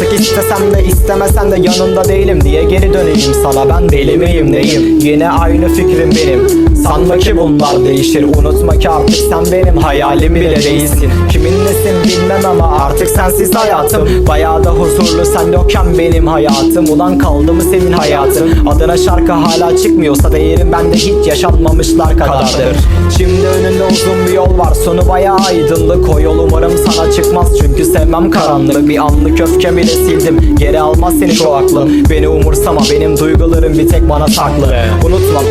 Artık istesem de istemesen de yanında değilim diye geri döneyim sana. Ben delimeyim neyim? Yine aynı fikrim benim. Sanma ki bunlar değişir. Unutma ki artık sen benim hayalim bile değilsin. Kimin nesin bilmem ama artık sensiz hayatım. Bayağı da huzurlu sen yokken benim hayatım. Ulan kaldı mı senin hayatın? Adına şarkı hala çıkmıyorsa Değerim bende hiç yaşanmamışlar kadardır. Şimdi önünde uzun bir yol var sonu bayağı aydınlık. O yol umarım sana çıkmaz çünkü sevmem karanlık. Bir anlık öfkemi de sildim geri almaz seni şu aklım Beni umursama benim duygularım bir tek bana saklı. Unutmam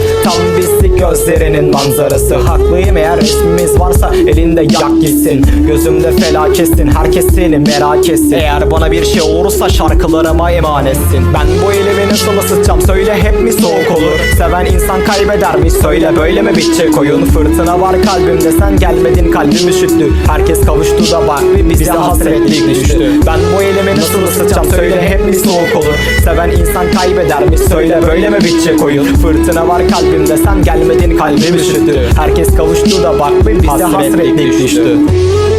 gözlerinin manzarası. Haklıyım eğer resmimiz varsa elinde yak gitsin. Gözümde felaketsin herkes seni merak etsin. Eğer bana bir şey olursa şarkılarıma emanetsin. Ben bu elimi nasıl ısıtacağım söyle hep mi soğuk olur? Seven insan kaybeder mi? Söyle böyle mi bitecek oyun? Fırtına var kalbimde sen gelmedin kalbim üşüttü. Herkes kavuştu da bak bize hasretlik düştü. Ben bu elimi nasıl ısıtacağım söyle hep mi soğuk olur. Seven insan kaybeder mi söyle böyle mi bitecek oyun? Fırtına var kalbimde sen gelmedin kalbim üşüttü Herkes kavuştu da bak bize hasretlik düştü. Ne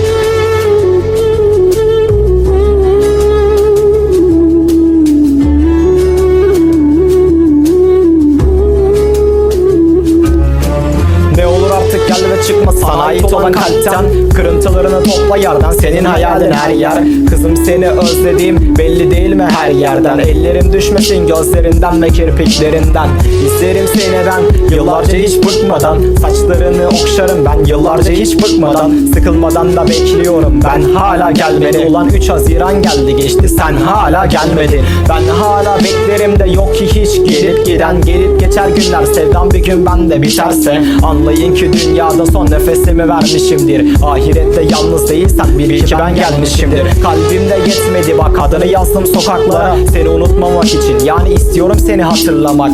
ve çıkma sana ait olan kalpten Kırıntılarını topla yerden. Senin hayalin her yer. Kızım seni özlediğim belli değil mi her yerden? Ellerim düşmesin gözlerinden ve kirpiklerinden. İzlerim seni ben. Yıllarca hiç bıkmadan. Saçlarını okşarım ben. Yıllarca hiç bıkmadan. Sıkılmadan da bekliyorum ben. Hala gelmedi. Ulan 3 Haziran geldi. Geçti. Sen hala gelmedin. Ben hala beklerim de yok ki hiç. Gelip giden Gelip geçer günler. Sevdam bir gün bende biterse. Anlayın ki dünyada son nefesimi vermişimdir. Ahirette yalnız değilsen bil ki ben gelmişimdir. Kalbimde yetmedi bak adını yazdım sokaklara. Seni unutmamak için yani istiyorum seni hatırlamak.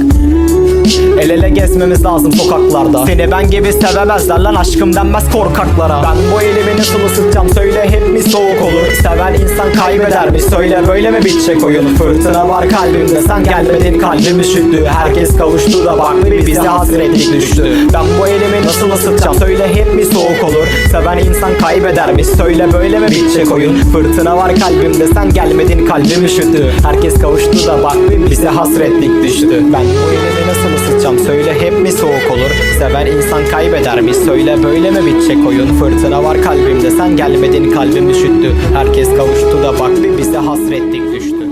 El ele gezmemiz lazım sokaklarda. Seni ben gibi sevemezler lan aşkım denmez korkaklara. Ben bu elimi nasıl ısıtacağım söyle hep mi soğuk olur Seven insan kaybeder mi söyle böyle mi bitecek oyun? Fırtına var kalbimde sen gelmedin kalbim üşüttü Herkes kavuştu da bak bir bize hasretlik düştü Ben bu elimi nasıl ısıtacağım? Söyle hep mi soğuk olur Seven insan kaybeder mi? Söyle böyle mi bitecek oyun. Fırtına var kalbimde sen gelmedin kalbim üşüttü Herkes kavuştu da bak bize hasretlik düştü. Ben bu elimi nasıl ısıtacağım? Söyle hep mi soğuk olur? Seven insan kaybeder mi? Söyle böyle mi bitecek oyun. Fırtına var kalbimde sen gelmedin kalbim üşüttü Herkes kavuştu da bak bize hasretlik düştü